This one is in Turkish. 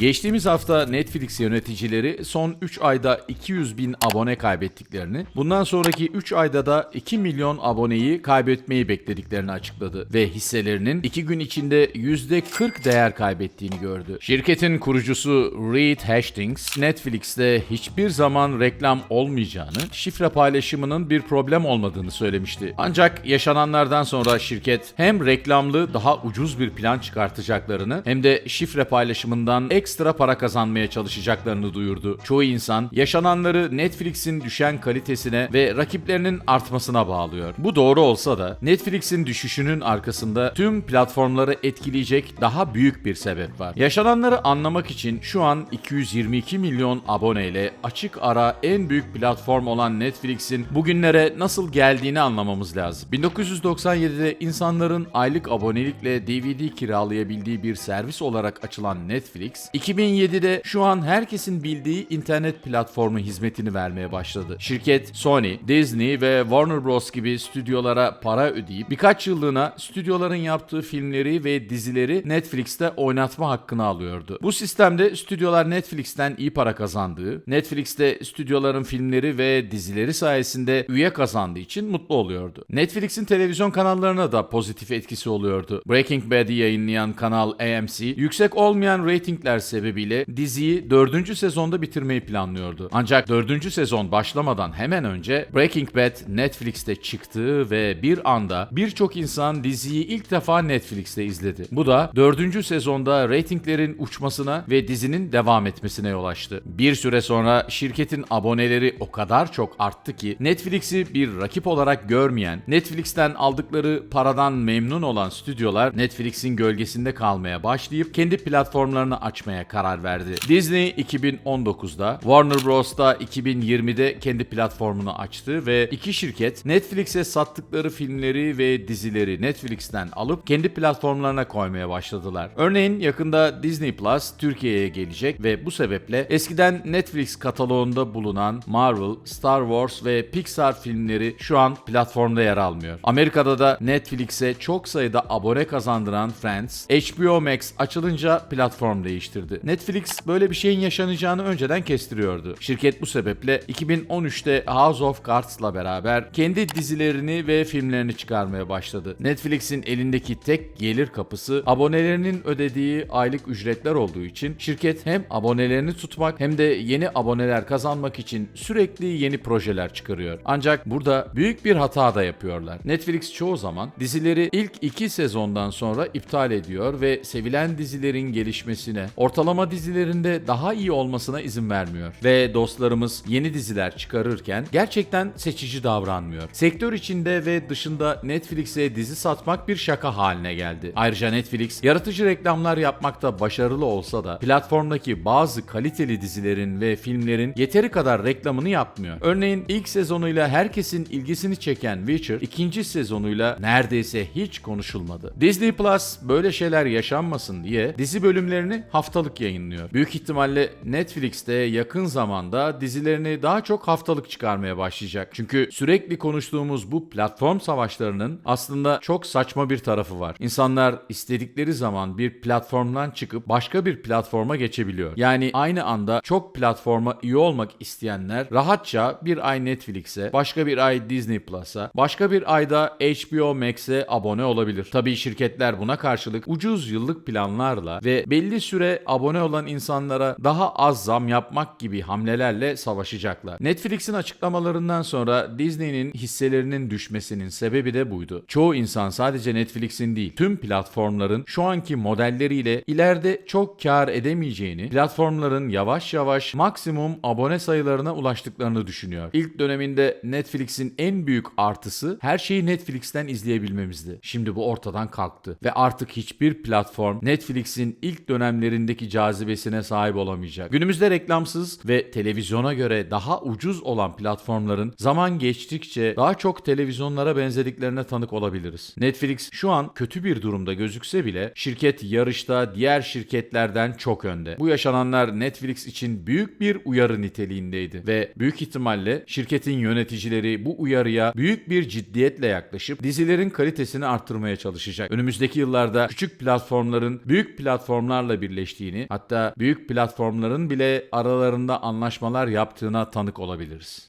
Geçtiğimiz hafta Netflix yöneticileri son 3 ayda 200 bin abone kaybettiklerini, bundan sonraki 3 ayda da 2 milyon aboneyi kaybetmeyi beklediklerini açıkladı ve hisselerinin 2 gün içinde %40 değer kaybettiğini gördü. Şirketin kurucusu Reed Hastings, Netflix'te hiçbir zaman reklam olmayacağını, şifre paylaşımının bir problem olmadığını söylemişti. Ancak yaşananlardan sonra şirket hem reklamlı daha ucuz bir plan çıkartacaklarını hem de şifre paylaşımından ekstra para kazanmaya çalışacaklarını duyurdu. Çoğu insan yaşananları Netflix'in düşen kalitesine ve rakiplerinin artmasına bağlıyor. Bu doğru olsa da Netflix'in düşüşünün arkasında tüm platformları etkileyecek daha büyük bir sebep var. Yaşananları anlamak için şu an 222 milyon aboneyle açık ara en büyük platform olan Netflix'in bugünlere nasıl geldiğini anlamamız lazım. 1997'de insanların aylık abonelikle DVD kiralayabildiği bir servis olarak açılan Netflix, 2007'de şu an herkesin bildiği internet platformu hizmetini vermeye başladı. Şirket Sony, Disney ve Warner Bros gibi stüdyolara para ödeyip birkaç yıllığına stüdyoların yaptığı filmleri ve dizileri Netflix'te oynatma hakkını alıyordu. Bu sistemde stüdyolar Netflix'ten iyi para kazandığı, Netflix'te stüdyoların filmleri ve dizileri sayesinde üye kazandığı için mutlu oluyordu. Netflix'in televizyon kanallarına da pozitif etkisi oluyordu. Breaking Bad'i yayınlayan kanal AMC, yüksek olmayan reytingler sebebiyle diziyi 4. sezonda bitirmeyi planlıyordu. Ancak 4. sezon başlamadan hemen önce Breaking Bad Netflix'te çıktı ve bir anda birçok insan diziyi ilk defa Netflix'te izledi. Bu da 4. sezonda reytinglerin uçmasına ve dizinin devam etmesine yol açtı. Bir süre sonra şirketin aboneleri o kadar çok arttı ki Netflix'i bir rakip olarak görmeyen, Netflix'ten aldıkları paradan memnun olan stüdyolar Netflix'in gölgesinde kalmaya başlayıp kendi platformlarını açmaya karar verdi. Disney 2019'da, Warner Bros. da 2020'de kendi platformunu açtı ve iki şirket Netflix'e sattıkları filmleri ve dizileri Netflix'ten alıp kendi platformlarına koymaya başladılar. Örneğin yakında Disney Plus Türkiye'ye gelecek ve bu sebeple eskiden Netflix kataloğunda bulunan Marvel, Star Wars ve Pixar filmleri şu an platformda yer almıyor. Amerika'da da Netflix'e çok sayıda abone kazandıran Friends, HBO Max açılınca platform değiştirdi. Netflix böyle bir şeyin yaşanacağını önceden kestiriyordu. Şirket bu sebeple 2013'te House of Cards'la beraber kendi dizilerini ve filmlerini çıkarmaya başladı. Netflix'in elindeki tek gelir kapısı abonelerinin ödediği aylık ücretler olduğu için şirket hem abonelerini tutmak hem de yeni aboneler kazanmak için sürekli yeni projeler çıkarıyor. Ancak burada büyük bir hata da yapıyorlar. Netflix çoğu zaman dizileri ilk iki sezondan sonra iptal ediyor ve sevilen dizilerin gelişmesine, ortalama dizilerinde daha iyi olmasına izin vermiyor. Ve dostlarımız yeni diziler çıkarırken gerçekten seçici davranmıyor. Sektör içinde ve dışında Netflix'e dizi satmak bir şaka haline geldi. Ayrıca Netflix yaratıcı reklamlar yapmakta başarılı olsa da platformdaki bazı kaliteli dizilerin ve filmlerin yeteri kadar reklamını yapmıyor. Örneğin ilk sezonuyla herkesin ilgisini çeken Witcher ikinci sezonuyla neredeyse hiç konuşulmadı. Disney Plus böyle şeyler yaşanmasın diye dizi bölümlerini haftalık yayınlıyor. Büyük ihtimalle Netflix'te yakın zamanda dizilerini daha çok haftalık çıkarmaya başlayacak. Çünkü sürekli konuştuğumuz bu platform savaşlarının aslında çok saçma bir tarafı var. İnsanlar istedikleri zaman bir platformdan çıkıp başka bir platforma geçebiliyor. Yani aynı anda çok platforma üye olmak isteyenler rahatça bir ay Netflix'e, başka bir ay Disney Plus'a, başka bir ayda HBO Max'e abone olabilir. Tabii şirketler buna karşılık ucuz yıllık planlarla ve belli süre abone olan insanlara daha az zam yapmak gibi hamlelerle savaşacaklar. Netflix'in açıklamalarından sonra Disney'nin hisselerinin düşmesinin sebebi de buydu. Çoğu insan sadece Netflix'in değil, tüm platformların şu anki modelleriyle ileride çok kar edemeyeceğini, platformların yavaş yavaş maksimum abone sayılarına ulaştıklarını düşünüyor. İlk döneminde Netflix'in en büyük artısı her şeyi Netflix'ten izleyebilmemizdi. Şimdi bu ortadan kalktı ve artık hiçbir platform Netflix'in ilk dönemlerindeki cazibesine sahip olamayacak. Günümüzde reklamsız ve televizyona göre daha ucuz olan platformların zaman geçtikçe daha çok televizyonlara benzediklerine tanık olabiliriz. Netflix şu an kötü bir durumda gözükse bile şirket yarışta diğer şirketlerden çok önde. Bu yaşananlar Netflix için büyük bir uyarı niteliğindeydi ve büyük ihtimalle şirketin yöneticileri bu uyarıya büyük bir ciddiyetle yaklaşıp dizilerin kalitesini arttırmaya çalışacak. Önümüzdeki yıllarda küçük platformların büyük platformlarla birleştiği geçtiğini, hatta büyük platformların bile aralarında anlaşmalar yaptığına tanık olabiliriz.